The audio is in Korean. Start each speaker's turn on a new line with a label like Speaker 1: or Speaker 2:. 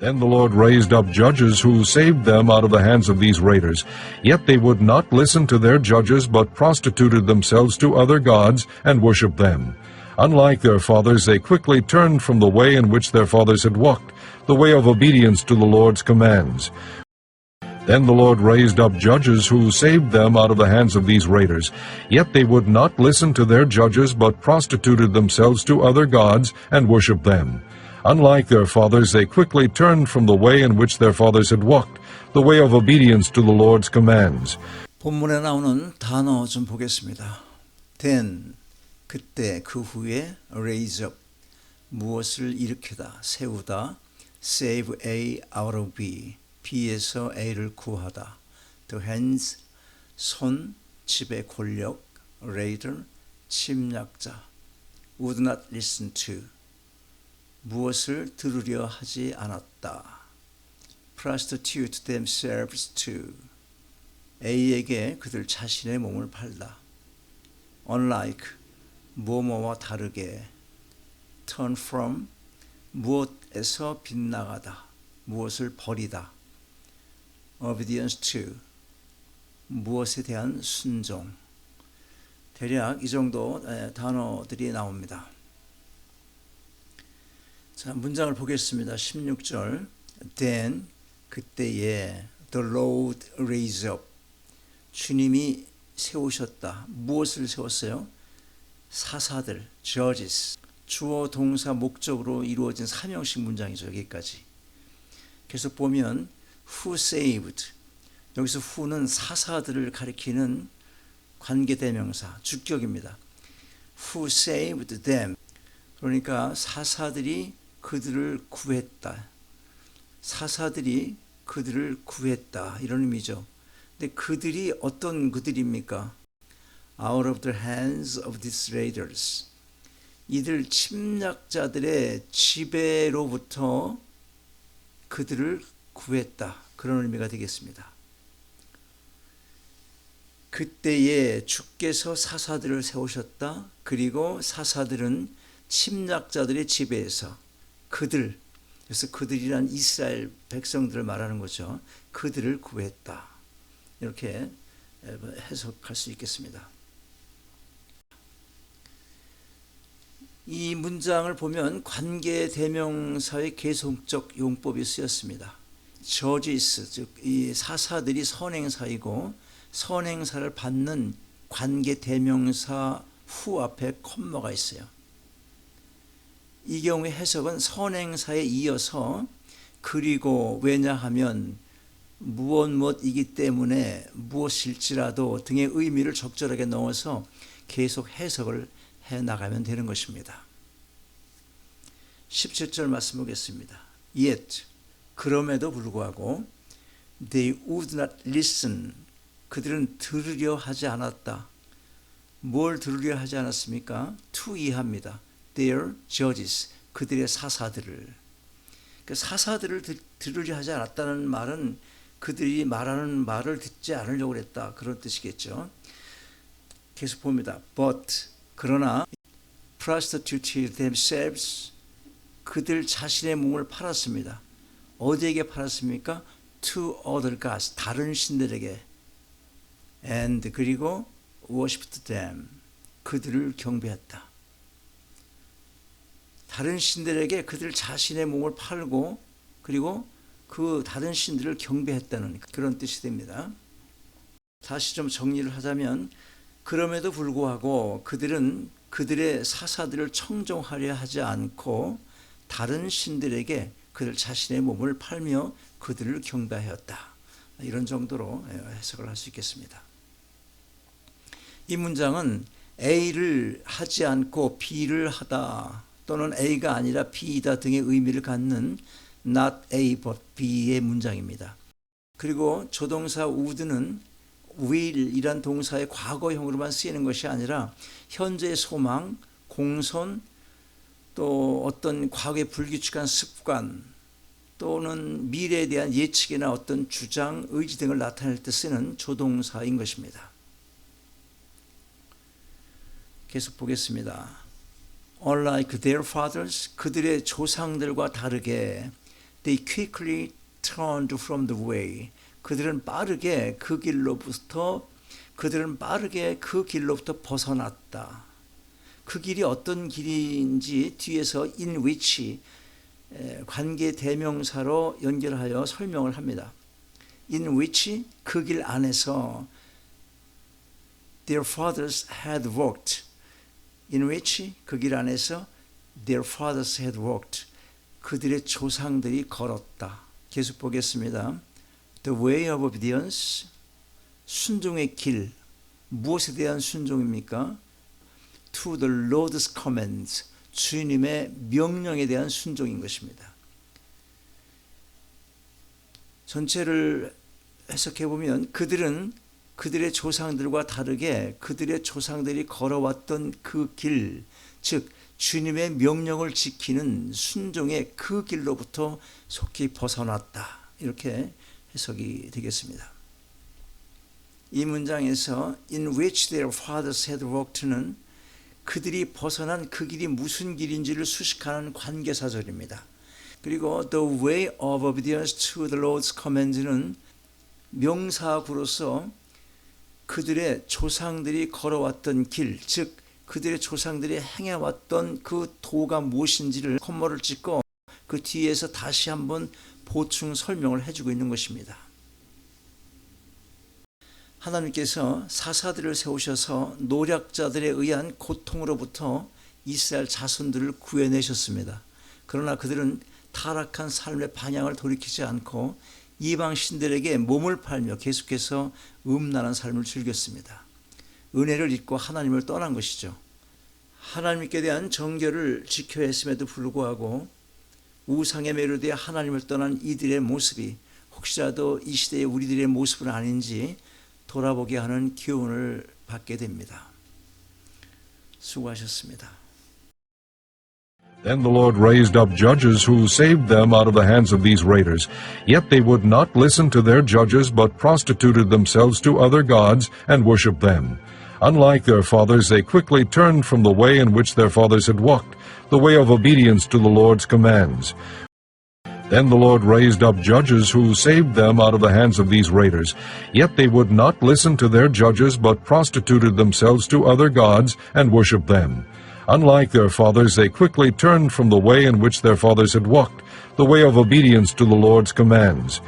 Speaker 1: Then the Lord raised up judges who saved them out of the hands of these raiders. Yet they would not listen to their judges, but prostituted themselves to other gods and worshipped them. Unlike their fathers, they quickly turned from the way in which their fathers had walked, the way of obedience to the Lord's commands. Then the Lord raised up judges who saved them out of the hands of these raiders. Yet they would not listen to their judges, but prostituted themselves to other gods and worshipped them. Unlike their fathers, they quickly turned from the way in which their fathers had walked, the way of obedience to the Lord's commands.
Speaker 2: 본문에 나오는 단어 좀 보겠습니다. then 그때 그 후에 raise up 무엇을 일으키다 세우다 save A out of B B에서 A를 구하다 the hands 손 집의 권력 raider 침략자 would not listen to 무엇을 들으려 하지 않았다 prostitute themselves to A에게 그들 자신의 몸을 팔다. unlike 뭐뭐와 다르게 turn from 무엇에서 빗나가다. 무엇을 버리다. obedience to 무엇에 대한 순종. 대략 이 정도 에, 단어들이 나옵니다. 자, 문장을 보겠습니다. 16절. Then 그때에 the Lord raised up 주님이 세우셨다. 무엇을 세웠어요? 사사들, judges. 주어, 동사, 목적으로 이루어진 삼형식 문장이죠. 여기까지. 계속 보면 who saved. 여기서 who는 사사들을 가리키는 관계대명사, 주격입니다. who saved them. 그러니까 사사들이 그들을 구했다. 사사들이 그들을 구했다. 이런 의미죠. 근데 그들이 어떤 그들입니까? Out of the hands of these raiders. 이들 침략자들의 지배로부터 그들을 구했다. 그런 의미가 되겠습니다. 그때에 주께서 사사들을 세우셨다. 그리고 사사들은 침략자들의 지배에서 그들, 그래서 그들이란 이스라엘 백성들을 말하는 거죠. 그들을 구했다. 이렇게 해석할 수 있겠습니다. 이 문장을 보면 관계 대명사의 계속적 용법이 쓰였습니다. 저지스 즉 이 사사들이 선행사이고 선행사를 받는 관계 대명사 후 앞에 콤마가 있어요. 이 경우에 해석은 선행사에 이어서 그리고 왜냐하면 무엇 무엇이기 때문에 무엇일지라도 등의 의미를 적절하게 넣어서 계속 해석을 해 나가면 되는 것입니다. 17절 말씀 보겠습니다. Yet 그럼에도 불구하고 they would not listen 그들은 들으려 하지 않았다. 뭘 들으려 하지 않았습니까? to 이합니다. Their judges 그들의 사사들을 그 사사들을 들으려 하지 않았다는 말은 그들이 말하는 말을 듣지 않으려고 했다 그런 뜻이겠죠. 계속 봅니다. But 그러나 prostituted themselves 그들 자신의 몸을 팔았습니다. 어디에게 팔았습니까? To other gods 다른 신들에게 and 그리고 worshipped them 그들을 경배했다. 다른 신들에게 그들 자신의 몸을 팔고 그리고 그 다른 신들을 경배했다는 그런 뜻이 됩니다. 다시 좀 정리를 하자면 그럼에도 불구하고 그들은 그들의 사사들을 청종하려 하지 않고 다른 신들에게 그들 자신의 몸을 팔며 그들을 경배하였다. 이런 정도로 해석을 할 수 있겠습니다. 이 문장은 A를 하지 않고 B를 하다 또는 A가 아니라 B이다 등의 의미를 갖는 not A but B의 문장입니다. 그리고 조동사 would는 will이란 동사의 과거형으로만 쓰이는 것이 아니라 현재 소망, 공손, 또 어떤 과거의 불규칙한 습관 또는 미래에 대한 예측이나 어떤 주장, 의지 등을 나타낼 때 쓰는 조동사인 것입니다. 계속 보겠습니다. Unlike their fathers, 그들의 조상들과 다르게 they quickly turned from the way. 그들은 빠르게 그 길로부터 그들은 빠르게 그 길로부터 벗어났다. 그 길이 어떤 길인지 뒤에서 in which 에, 관계 대명사로 연결하여 설명을 합니다. in which 그 길 안에서 their fathers had walked. In which 그 길 안에서 their fathers had walked. 그들의 조상들이 걸었다. 계속 보겠습니다. The way of obedience, 순종의 길. 무엇에 대한 순종입니까? To the Lord's commands, 주님의 명령에 대한 순종인 것입니다. 전체를 해석해 보면 그들은 그들의 조상들과 다르게 그들의 조상들이 걸어왔던 그 길, 즉 주님의 명령을 지키는 순종의 그 길로부터 속히 벗어났다. 이렇게 해석이 되겠습니다. 이 문장에서 in which their fathers had walked는 그들이 벗어난 그 길이 무슨 길인지를 수식하는 관계사절입니다. 그리고 the way of obedience to the Lord's commands는 명사구로서 그들의 조상들이 걸어왔던 길, 즉 그들의 조상들이 행해왔던 그 도가 무엇인지를 콤모를 찍고 그 뒤에서 다시 한번 보충 설명을 해주고 있는 것입니다. 하나님께서 사사들을 세우셔서 노략자들에 의한 고통으로부터 이스라엘 자손들을 구해내셨습니다. 그러나 그들은 타락한 삶의 방향을 돌이키지 않고 이방 신들에게 몸을 팔며 계속해서 음란한 삶을 즐겼습니다. 은혜를 잊고 하나님을 떠난 것이죠. 하나님께 대한 정결을 지켜야 했음에도 불구하고 우상의 매료되어 하나님을 떠난 이들의 모습이 혹시라도 이 시대의 우리들의 모습은 아닌지 돌아보게 하는 기운을 받게 됩니다. 수고하셨습니다.
Speaker 1: Then the Lord raised up judges who saved them out of the hands of these raiders. Yet they would not listen to their judges, but prostituted themselves to other gods and worshipped them. Unlike their fathers, they quickly turned from the way in which their fathers had walked, the way of obedience to the Lord's commands. Then the Lord raised up judges who saved them out of the hands of these raiders. Yet they would not listen to their judges, but prostituted themselves to other gods and worshipped them. Unlike their fathers, they quickly turned from the way in which their fathers had walked, the way of obedience to the Lord's commands.